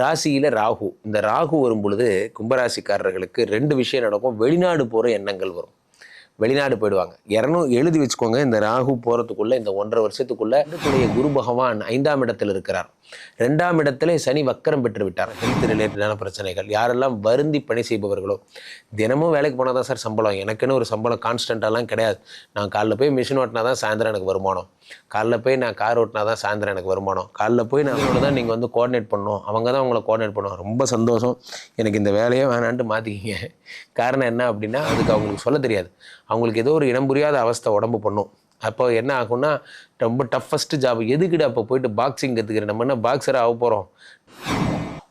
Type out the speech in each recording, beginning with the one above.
ராசியில் ராகு. இந்த ராகு வரும் பொழுது கும்பராசிக்காரர்களுக்கு ரெண்டு விஷயம் நடக்கும். வெளிநாடு போகிற எண்ணங்கள் வரும். வெளிநாடு போயிடுவாங்க. இரநூறு எழுதி வச்சுக்கோங்க. இந்த ராகு போகிறதுக்குள்ளே இந்த ஒன்றரை வருஷத்துக்குள்ளே குரு பகவான் ஐந்தாம் இடத்தில் இருக்கிறார். ரெண்டாம் இடத்துல சனி வக்கரம் பெற்று விட்டார். ஹெல்த் ரிலேட்டடான பிரச்சனைகள். யாரெல்லாம் வருந்தி பணி செய்பவர்களோ தினமும் வேலைக்கு போனால் தான் சார் சம்பளம். எனக்குன்னு ஒரு சம்பளம் கான்ஸ்டண்ட்டாலாம் கிடையாது. நான் காலைல போய் மிஷின் ஓட்டினா தான் சாயந்தரம் எனக்கு வருமானம். காலைல போய் நான் கார் ஓட்டினா தான் சாயந்தரம் எனக்கு வருமானம். காலைல போய் நான் அவங்கள தான் நீங்கள் வந்து கோஆர்டினேட் பண்ணணும். அவங்க தான் உங்களை கோஆர்டினேட் பண்ணுவாங்க ரொம்ப சந்தோஷம். எனக்கு இந்த வேலையே வேணான்ட்டு மாற்றிக்கிங்க காரணம் என்ன அப்படின்னா அதுக்கு அவங்களுக்கு சொல்ல தெரியாது. அவங்களுக்கு ஏதோ ஒரு இனம் புரியாத அவஸ்தை உடம்பு பண்ணும். அப்போ என்ன ஆகும்னா ரொம்ப டஃபஸ்ட் ஜாப் எதுக்கிட்டு அப்போ போயிட்டு பாக்ஸிங் கற்றுக்கிறேன் நம்ம என்ன பாக்ஸராக ஆக போகிறோம்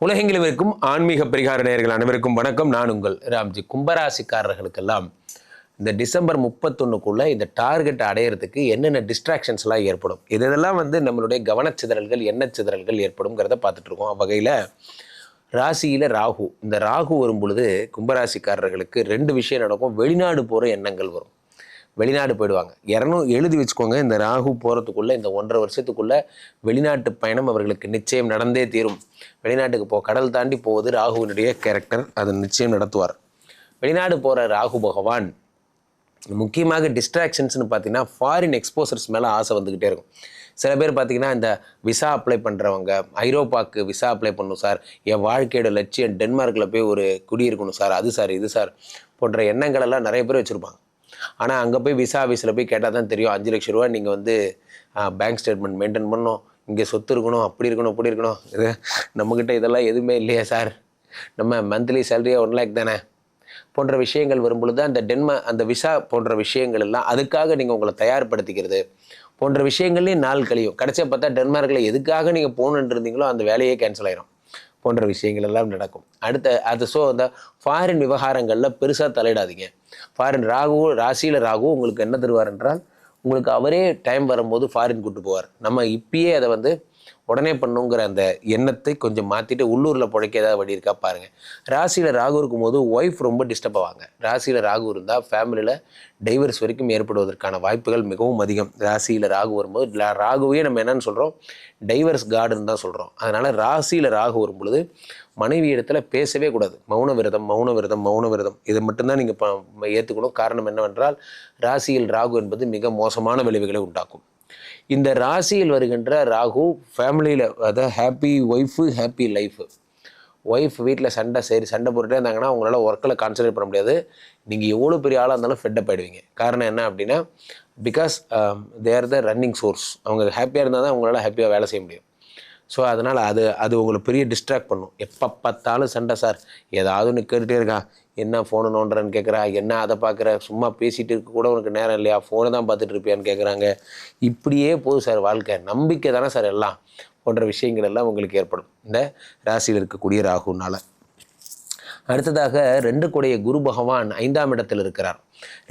உலகெங்கிலும் இருக்கும் ஆன்மீக பரிகார நேர்கள் அனைவருக்கும் வணக்கம். நான் உங்கள் ராம்ஜி. கும்பராசிக்காரர்களுக்கெல்லாம் இந்த டிசம்பர் முப்பத்தொன்னுக்குள்ளே இந்த டார்கெட் அடையிறதுக்கு என்னென்ன டிஸ்ட்ராக்ஷன்ஸ்லாம் ஏற்படும்? இது இதெல்லாம் வந்து நம்மளுடைய கவனச்சிதறல்கள் எண்ணச்சிதறல்கள் ஏற்படும்ங்கிறத பார்த்துட்ருக்கோம் வகையில் அவ்வகையில் ராசியில் ராகு. இந்த ராகு வரும் பொழுது கும்பராசிக்காரர்களுக்கு ரெண்டு விஷயம் நடக்கும். வெளிநாடு போகிற எண்ணங்கள் வரும். வெளிநாடு போயிடுவாங்க. இரநூறு எழுதி வச்சுக்கோங்க இந்த ராகு போகிறதுக்குள்ளே இந்த ஒன்றரை வருஷத்துக்குள்ளே வெளிநாட்டு பயணம் அவர்களுக்கு நிச்சயம் நடந்தே தீரும். வெளிநாட்டுக்கு போ கடல் தாண்டி போவது ராகுவினுடைய கேரக்டர் அதை நிச்சயம் நடத்துவார். வெளிநாடு போகிற ராகு பகவான் முக்கியமாக டிஸ்ட்ராக்ஷன்ஸ்னு பார்த்தீங்கன்னா ஃபாரின் எக்ஸ்போசர்ஸ் மேலே ஆசை வந்துக்கிட்டே இருக்கும். சில பேர் பார்த்தீங்கன்னா இந்த விசா அப்ளை பண்ணுறவங்க ஐரோப்பாவுக்கு விசா அப்ளை பண்ணணும் சார் என் வாழ்க்கையோட லட்சியம் டென்மார்க்கில் போய் ஒரு குடியிருக்கணும் சார் அது சார் இது சார் போன்ற எண்ணங்களெல்லாம் நிறைய பேர் வச்சுருப்பாங்க. ஆனால் அங்கே போய் விசா ஆஃபீஸில் போய் கேட்டால் தான் தெரியும். அஞ்சு லட்ச ரூபா நீங்கள் வந்து பேங்க் ஸ்டேட்மெண்ட் மெயின்டைன் பண்ணணும். இங்கே சொத்து இருக்கணும் அப்படி இருக்கணும் இப்படி இருக்கணும். இது நம்மக்கிட்ட இதெல்லாம் எதுவுமே இல்லையா சார் நம்ம மந்த்லி சேலரியே ஒன் லேக் தானே? போன்ற விஷயங்கள் வரும்பொழுது அந்த டென்மா அந்த விசா போன்ற விஷயங்கள் எல்லாம் அதுக்காக நீங்கள் உங்களை தயார்படுத்திக்கிறது. போன்ற விஷயங்கள்லேயும் நாள் கழியும். கடைசியாக பார்த்தா டென்மார்க்கில் எதுக்காக நீங்கள் போகணுன்னு இருந்தீங்களோ அந்த வேலையே கேன்சல் ஆயிரும். போன்ற விஷயங்கள் எல்லாம் நடக்கும். அடுத்த அது ஸோ அந்த ஃபாரின் விவகாரங்களில் பெருசாக தலையிடாதீங்க. ஃபாரின் ராகு ராசியில் ராகு உங்களுக்கு என்ன தருவார் என்றால் உங்களுக்கு அவரே டைம் வரும்போது ஃபாரின் கூட்டு போவார். நம்ம இப்பயே அதை வந்து உடனே பண்ணுங்கிற அந்த எண்ணத்தை கொஞ்சம் மாற்றிட்டு உள்ளூரில் பிழைக்க ஏதாவது வழி இருக்கா பாருங்கள் ராசியில் ராகு இருக்கும்போது ஒய்ஃப் ரொம்ப டிஸ்டர்ப் ஆவாங்க. ராசியில் ராகு இருந்தால் ஃபேமிலியில் டைவர்ஸ் வரைக்கும் ஏற்படுவதற்கான வாய்ப்புகள் மிகவும் அதிகம். ராசியில் ராகு வரும்போது ராகுவே நம்ம என்னென்னு சொல்கிறோம் டைவர்ஸ் கார்டுன்னு தான் சொல்கிறோம் அதனால் ராசியில் ராகு வரும் பொழுது மனைவி இடத்துல பேசவே கூடாது. மௌன விரதம் மௌன விரதம் மௌன விரதம். இதை மட்டும்தான் நீங்கள் ஏற்றுக்கணும் காரணம் என்னவென்றால் ராசியில் ராகு என்பது மிக மோசமான விளைவுகளை உண்டாக்கும். இந்த ராசியில் வருகின்ற ராகு ஃபேமிலியில் அதாவது happy wife happy life wife வீட்டில் சண்டை சரி சண்டை போட்டுட்டே இருந்தாங்கன்னா அவங்களால ஒர்க்கில் கான்சன்ட்ரேட் பண்ண முடியாது. நீங்கள் எவ்வளோ பெரிய ஆளாக இருந்தாலும் ஃபெட்டப் ஆகிடுவீங்க காரணம் என்ன அப்படின்னா because they are the running source அவங்க ஹாப்பியாக இருந்தால் தான் அவங்களால ஹாப்பியாக வேலை செய்ய முடியும். ஸோ அதனால் அது அது உங்களை பெரிய டிஸ்ட்ராக்ட் பண்ணும். எப்போ பார்த்தாலும் சண்டை சார். ஏதாவது ஒன்று கேட்டுகிட்டே இருக்கா? என்ன ஃபோனு நோண்டுறேன்னு கேட்குறா என்ன அதை பார்க்குற? சும்மா பேசிகிட்டு இருக்க கூட உனக்கு நேரம் இல்லையா? ஃபோனை தான் பார்த்துட்டு இருப்பியான்னு கேட்குறாங்க இப்படியே போதும் சார் வாழ்க்கை. நம்பிக்கை தானே சார் எல்லாம். போன்ற விஷயங்கள் எல்லாம் உங்களுக்கு ஏற்படும். இந்த ராசியில் இருக்கக்கூடிய ராகுனால். அடுத்ததாக ரெண்டு கூடைய குரு பகவான் ஐந்தாம் இடத்தில் இருக்கிறார்.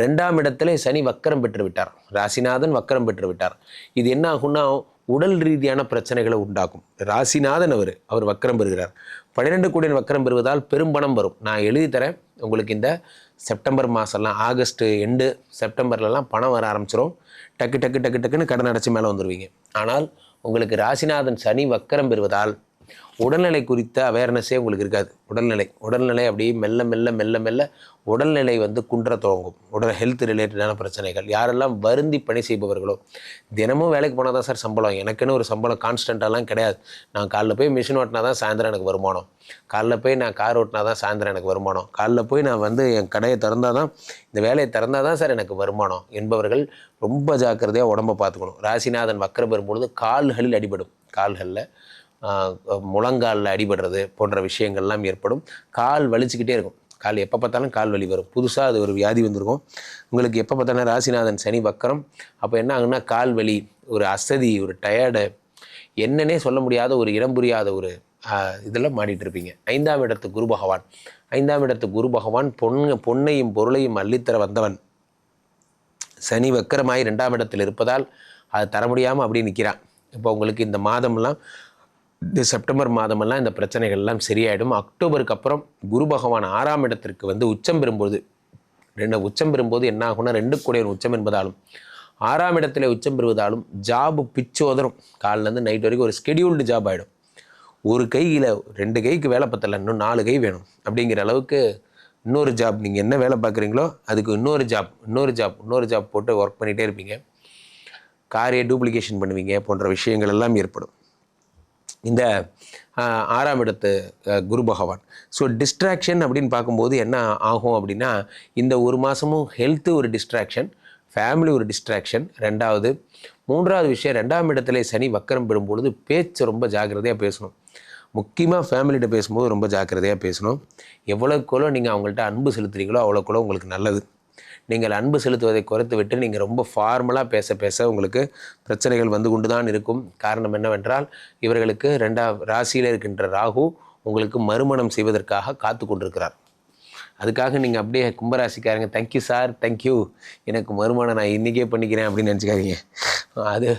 ரெண்டாம் இடத்துல சனி வக்கரம் பெற்று விட்டார். ராசிநாதன் வக்கரம் பெற்று விட்டார். இது என்ன ஆகும்னா உடல் ரீதியான பிரச்சனைகளை உண்டாக்கும். ராசிநாதன் அவர் அவர் வக்கரம் பெறுகிறார். பன்னிரெண்டு கோடியின் வக்கரம் பெறுவதால் பெரும் பணம் வரும். நான் எழுதி தரேன். உங்களுக்கு இந்த செப்டம்பர் மாதம்லாம் ஆகஸ்ட்டு எண்டு செப்டம்பர்லலாம் பணம் வர ஆரம்பிச்சிடும் டக்கு டக்கு டக்கு டக்குன்னு கடன் அடைச்சி மேலே வந்துடுவீங்க ஆனால் உங்களுக்கு ராசிநாதன் சனி வக்கரம் பெறுவதால் உடல்நிலை குறித்த அவேர்னஸே உங்களுக்கு இருக்காது. உடல்நிலை. உடல்நிலை அப்படியே மெல்ல மெல்ல மெல்ல மெல்ல உடல்நிலை வந்து குன்ற துவங்கும். உடல் ஹெல்த் ரிலேட்டடான பிரச்சனைகள். யாரெல்லாம் வருந்தி பணி செய்பவர்களோ தினமும் வேலைக்கு போனால் தான் சார் சம்பளம். எனக்குன்னு ஒரு சம்பளம் கான்ஸ்டண்ட்டாலாம் கிடையாது. நான் காலைல போய் மிஷின் ஓட்டினா தான் சாயந்தரம் எனக்கு வருமானம். காலைல போய் நான் கார் ஓட்டினா தான் சாயந்தரம் எனக்கு வருமானம். காலைல போய் நான் வந்து என் கடையை திறந்தால் தான் இந்த வேலையை திறந்தால் தான் சார் எனக்கு வருமானம். என்பவர்கள் ரொம்ப ஜாக்கிரதையாக உடம்பை பார்த்துக்கணும். ராசிநாதன் வக்கரம் பெறும்பொழுது கால்களில் அடிபடும். கால்களில் முழங்காலில் அடிபடுறது போன்ற விஷயங்கள்லாம் ஏற்படும். கால் வலிச்சுக்கிட்டே இருக்கும். கால் எப்போ பார்த்தாலும் கால் வலி வரும். புதுசாக அது ஒரு வியாதி வந்திருக்கும். உங்களுக்கு எப்போ பார்த்தாலும் ராசிநாதன் சனி வக்கரம். அப்போ என்ன ஆகுன்னா கால் வலி ஒரு அசதி ஒரு டயர்டு என்னன்னே சொல்ல முடியாத ஒரு இடம் புரியாத ஒரு இதெல்லாம் மாட்டிட்டு இருப்பீங்க. ஐந்தாம் இடத்து குரு பகவான். ஐந்தாம் இடத்து குரு பகவான் பொண்ணு பொன்னையும் பொருளையும் அள்ளித்தர வந்தவன். சனி வக்கரமாய் ரெண்டாம் இடத்தில் இருப்பதால் அது தர முடியாமல் அப்படியே நிற்கிறான் இப்போ உங்களுக்கு இந்த மாதம்லாம் இந்த செப்டம்பர் மாதமெல்லாம் இந்த பிரச்சனைகள்லாம் சரியாயிடும். அக்டோபருக்கு அப்புறம் குரு பகவான் ஆறாம் இடத்திற்கு வந்து உச்சம் பெறும்போது ரெண்டு உச்சம் பெறும்போது என்ன ஆகும்னா ரெண்டு கூடிய உச்சம் என்பதாலும் ஆறாம் இடத்துல உச்சம் பெறுவதாலும் ஜாபு பிச்சோதரும். காலிலேருந்து நைட் வரைக்கும் ஒரு ஸ்கெடியூல்டு ஜாப் ஆகிடும் ஒரு கையில் ரெண்டு கைக்கு வேலை பத்தலை இன்னும் நாலு கை வேணும். அப்படிங்கிற அளவுக்கு இன்னொரு ஜாப் நீங்கள் என்ன வேலை பார்க்குறீங்களோ அதுக்கு இன்னொரு ஜாப் இன்னொரு ஜாப் இன்னொரு ஜாப் போட்டு ஒர்க் பண்ணிகிட்டே இருப்பீங்க. காரியை டூப்ளிகேஷன் பண்ணுவீங்க போன்ற விஷயங்கள் எல்லாம் ஏற்படும். இந்த ஆறாம் இடத்து குரு பகவான். ஸோ டிஸ்ட்ராக்ஷன் அப்படின்னு பார்க்கும்போது என்ன ஆகும் அப்படின்னா இந்த ஒரு மாதமும் ஹெல்த்து ஒரு டிஸ்ட்ராக்ஷன் ஃபேமிலி ஒரு டிஸ்ட்ராக்ஷன் ரெண்டாவது மூன்றாவது விஷயம் ரெண்டாம் இடத்துல சனி வக்கரம் பெறும்பொழுது பேச்சு ரொம்ப ஜாக்கிரதையாக பேசணும். முக்கியமாக ஃபேமிலிகிட்ட பேசும்போது ரொம்ப ஜாக்கிரதையாக பேசணும். எவ்வளோக்குள்ள நீங்கள் அவங்கள்ட்ட அன்பு செலுத்துறீங்களோ அவ்வளோக்குள்ள உங்களுக்கு நல்லது. நீங்கள் அன்பு செலுத்துவதை குறைத்து விட்டு நீங்கள் ரொம்ப ஃபார்மலாக பேச பேச உங்களுக்கு பிரச்சனைகள் வந்து கொண்டு தான் இருக்கும். காரணம் என்னவென்றால் இவர்களுக்கு ரெண்டாம் ராசியில் இருக்கின்ற ராகு உங்களுக்கு மறுமணம் செய்வதற்காக காத்து கொண்டிருக்கிறார். அதுக்காக நீங்கள் அப்படியே கும்பராசிக்காரங்க தேங்க்யூ சார் தேங்க்யூ எனக்கு மறுமணம் நான் இன்றைக்கே பண்ணிக்கிறேன் அப்படின்னு நினச்சிக்காதீங்க. அது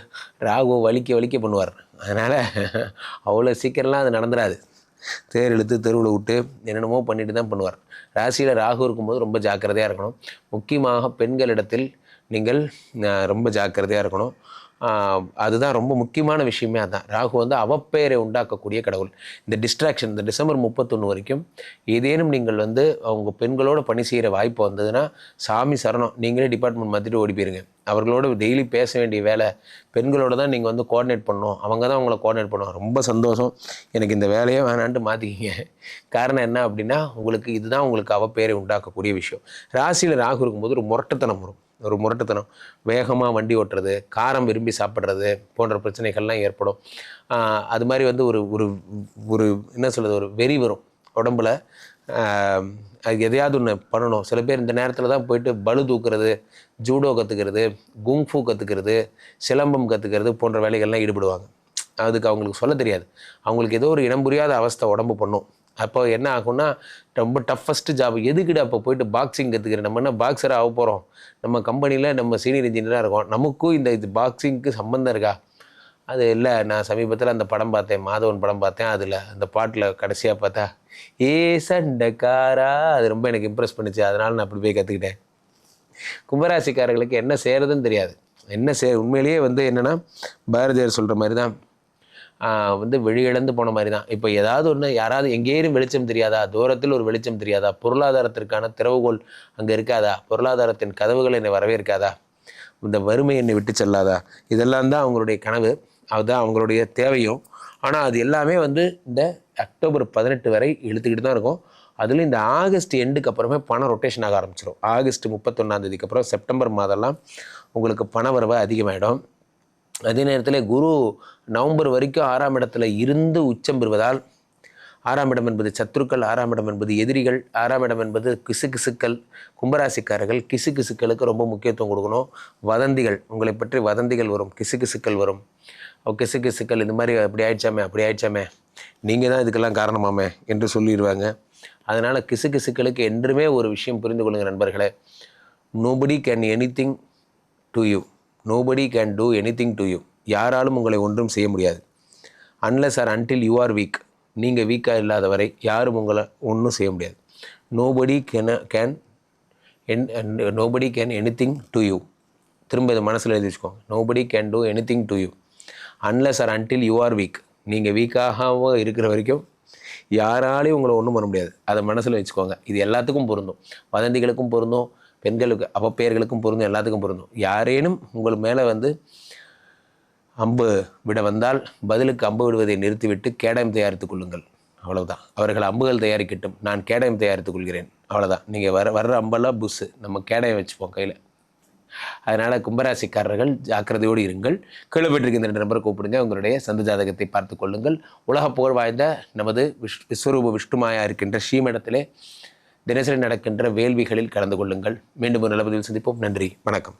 ராகு வலிக்க வலிக்க பண்ணுவார். அதனால் அவ்வளோ சீக்கிரம்லாம் அது நடந்துடாது தேர் இழுத்து தெருவில் விட்டு என்னென்னமோ பண்ணிட்டு தான் பண்ணுவார். ராசியில் ராகு இருக்கும்போது ரொம்ப ஜாக்கிரதையாக இருக்கணும். முக்கியமாக பெண்களிடத்தில் நீங்கள் ரொம்ப ஜாக்கிரதையாக இருக்கணும். அதுதான் ரொம்ப முக்கியமான விஷயமே அதுதான் ராகு வந்து அவப்பெயரை உண்டாக்கக்கூடிய கடவுள். இந்த டிஸ்ட்ராக்ஷன் இந்த டிசம்பர் முப்பத்தொன்று வரைக்கும் ஏதேனும் நீங்கள் வந்து அவங்க பெண்களோட பணி செய்கிற வாய்ப்பு வந்ததுன்னா சாமி சரணம். நீங்களே டிபார்ட்மெண்ட் மாற்றிட்டு ஓடி போயிருங்க. அவர்களோட டெய்லி பேச வேண்டிய வேலை பெண்களோட தான் நீங்கள் வந்து கோஆர்டினேட் பண்ணணும். அவங்க தான் உங்களை கோஆர்டினேட் பண்ணுவோம் ரொம்ப சந்தோஷம். எனக்கு இந்த வேலையே வேணான்ட்டு மாற்றிக்கிங்க காரணம் என்ன அப்படின்னா உங்களுக்கு இதுதான் உங்களுக்கு அவப்பெயரை உண்டாக்கக்கூடிய விஷயம். ராசியில் ராகு இருக்கும்போது ஒரு முரட்டுத்தனம் வரும். ஒரு முரட்டுத்தனம். வேகமாக வண்டி ஓட்டுறது காரம் விரும்பி சாப்பிட்றது போன்ற பிரச்சனைகள்லாம் ஏற்படும். அது மாதிரி வந்து ஒரு ஒரு ஒரு என்ன சொல்கிறது ஒரு வெறி வரும் உடம்புல. அது எதையாவது ஒன்று பண்ணணும். சில பேர் இந்த நேரத்தில் தான் போயிட்டு பளு தூக்குறது ஜூடோ கற்றுக்கிறது குங்ஃபூ கற்றுக்கிறது சிலம்பம் கற்றுக்கிறது போன்ற வேலைகள்லாம் ஈடுபடுவாங்க. அதுக்கு அவங்களுக்கு சொல்ல தெரியாது. அவங்களுக்கு ஏதோ ஒரு இனம் புரியாத அவஸ்தை உடம்பு பண்ணும். அப்போ என்ன ஆகும்னா ரொம்ப டஃபஸ்ட்டு ஜாப் எதுக்குடா அப்போ போயிட்டு பாக்ஸிங் கற்றுக்கிறேன் நம்ம என்ன பாக்ஸராக ஆக போகிறோம் நம்ம கம்பெனியில் நம்ம சீனியர் இன்ஜினியராக இருக்கோம். நமக்கும் இந்த இது பாக்ஸிங்க்கு சம்மந்தம் இருக்கா? அது இல்லை. நான் சமீபத்தில் அந்த படம் பார்த்தேன். மாதவன் படம் பார்த்தேன். அதில் அந்த பாட்டில் கடைசியாக பார்த்தா ஏ சண்டைக்காரா? அது ரொம்ப எனக்கு இம்ப்ரெஸ் பண்ணுச்சு. அதனால் நான் அப்படி போய் கற்றுக்கிட்டேன் கும்பராசிக்காரர்களுக்கு என்ன செய்கிறதுன்னு தெரியாது. என்ன செய் உண்மையிலேயே வந்து என்னென்னா பாரதியார் சொல்கிற மாதிரி தான் வந்து வெளியிழந்து போன மாதிரி தான் இப்போ ஏதாவது ஒன்று யாராவது எங்கேயும் வெளிச்சம் தெரியாதா? தூரத்தில் ஒரு வெளிச்சம் தெரியாதா? பொருளாதாரத்திற்கான திறவுகோல் அங்கே இருக்காதா? பொருளாதாரத்தின் கதவுகள் என்னை வரவேற்காதா? இந்த வறுமை என்னை விட்டு செல்லாதா? இதெல்லாம் தான் அவங்களுடைய கனவு. அதுதான் அவங்களுடைய தேவையும். ஆனால் அது எல்லாமே வந்து இந்த அக்டோபர் பதினெட்டு வரை இழுத்துக்கிட்டு தான் இருக்கும். அதில் இந்த ஆகஸ்ட் எண்டுக்கு அப்புறமே பணம் ரொட்டேஷன் ஆக ஆரம்பிச்சிடும் ஆகஸ்ட் முப்பத்தொன்னாந்தேதிக்கு அப்புறம் செப்டம்பர் மாதம்லாம் உங்களுக்கு பண வரவு அதிகமாகிடும் அதே நேரத்தில் குரு நவம்பர் வரைக்கும் ஆறாம் இடத்துல இருந்து உச்சம் பெறுவதால் ஆறாம் இடம் என்பது சத்துருக்கள் ஆறாம் இடம் என்பது எதிரிகள் ஆறாம் இடம் என்பது கிசுகிசுக்கள் கும்பராசிக்காரர்கள் கிசுகிசுக்களுக்கு ரொம்ப முக்கியத்துவம் கொடுக்கணும். வதந்திகள் உங்களை பற்றி வதந்திகள் வரும் கிசுகிசுக்கள் வரும். ஓ கிசுகிசுக்கள் இந்த மாதிரி அப்படி ஆயிடுச்சாமே அப்படி ஆயிடுச்சாமே நீங்கள் தான் இதுக்கெல்லாம் காரணமாமே என்று சொல்லிடுவாங்க. அதனால் கிசுகிசுக்களுக்கு என்றுமே ஒரு விஷயம் புரிந்து கொள்ளுங்கள் நண்பர்களே. Nobody can anything to you nobody can do anything to you யாராலும் உங்களை ஒன்றும் செய்ய முடியாது. Unless or until you are weak நீங்கள் வீக்காக இல்லாத வரை யாரும் உங்களை ஒன்றும் செய்ய முடியாது. Nobody can can N nobody can anything to you திரும்ப இதை மனசில் எழுதி வச்சுக்கோங்க. Nobody can do anything to you unless or until you are weak நீங்கள் வீக்காகவும் இருக்கிற வரைக்கும் யாராலையும் உங்களை ஒன்றும் பண்ண முடியாது. அதை மனசில் வச்சுக்கோங்க. இது எல்லாத்துக்கும் பொருந்தும். வதந்திகளுக்கும் பொருந்தும். பெண்களுக்கு அவப்பெயர்களுக்கும் பொருந்தும் எல்லாத்துக்கும் பொருந்தும். யாரேனும் உங்கள் மேலே வந்து அம்பு விட வந்தால் பதிலுக்கு அம்பு விடுவதை நிறுத்திவிட்டு கேடயம் தயாரித்துக் கொள்ளுங்கள். அவ்வளவுதான். அவர்கள் அம்புகள் தயாரிக்கட்டும் நான் கேடயம் தயாரித்துக் கொள்கிறேன். அவ்வளோதான் நீங்கள் வர வர்ற அம்பெல்லாம் புஸ்ஸு நம்ம கேடயம் வச்சுப்போம் கையில். அதனால் கும்பராசிக்காரர்கள் ஜாக்கிரதையோடு இருங்கள். கீழே பெற்றிருக்கின்ற இந்த நம்பரை கூப்பிடுங்க. உங்களுடைய சந்த ஜாதகத்தை பார்த்து கொள்ளுங்கள். உலக புகழ் வாய்ந்த நமது விஷ் விஸ்வரூப விஷ்ணுமாயா இருக்கின்ற ஸ்ரீமடத்திலே தினசரி நடக்கின்ற வேள்விகளில் கலந்து கொள்ளுங்கள். மீண்டும் ஒரு நல்ல சந்திப்போம். நன்றி. வணக்கம்.